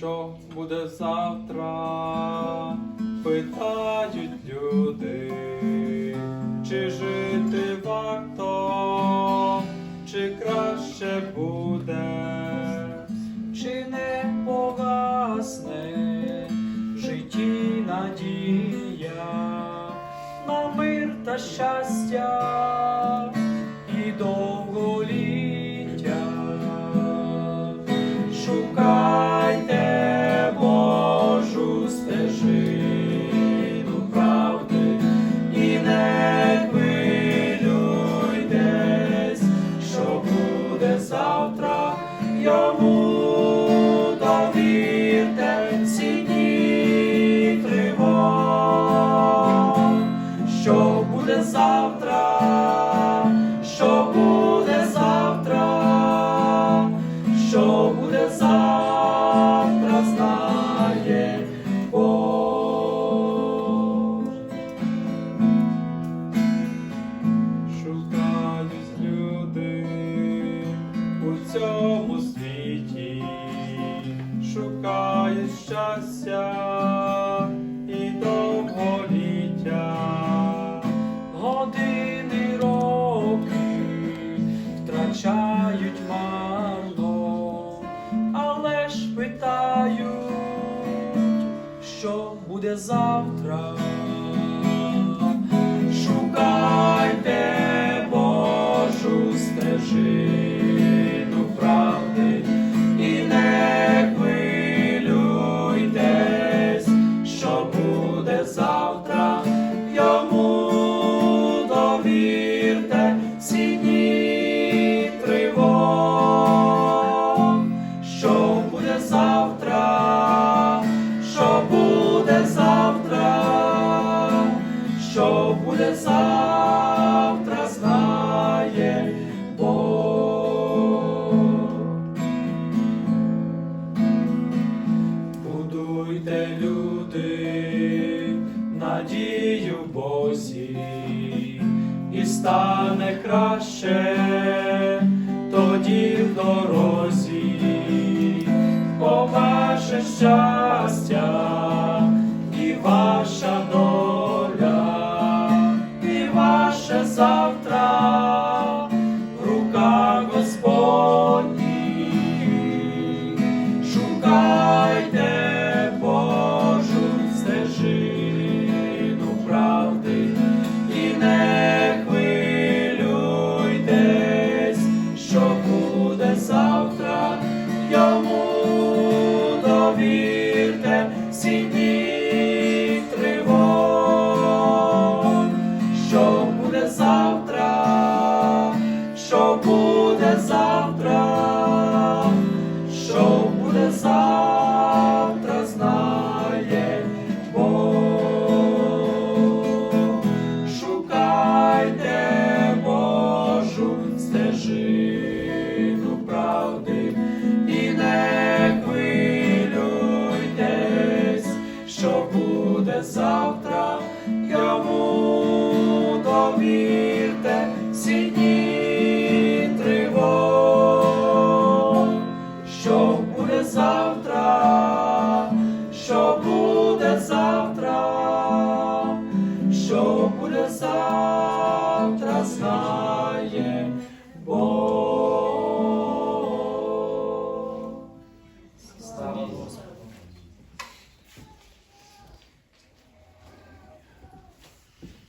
що буде завтра, питають люди, чи жити варто, чи краще буде, чи не погасне житті надія на мир та щастя буде завтра. Йому години роки втрачають марно, але ж питають, що буде завтра. Шукайте надію Бозі, і стане краще тоді в дорозі, ваше щастя і ваша доля, і ваше завтра в руках Господніх. Шукай завтра. Йому довірте сіні дні тривог, що буде завтра, що буде завтра, що буде завтра.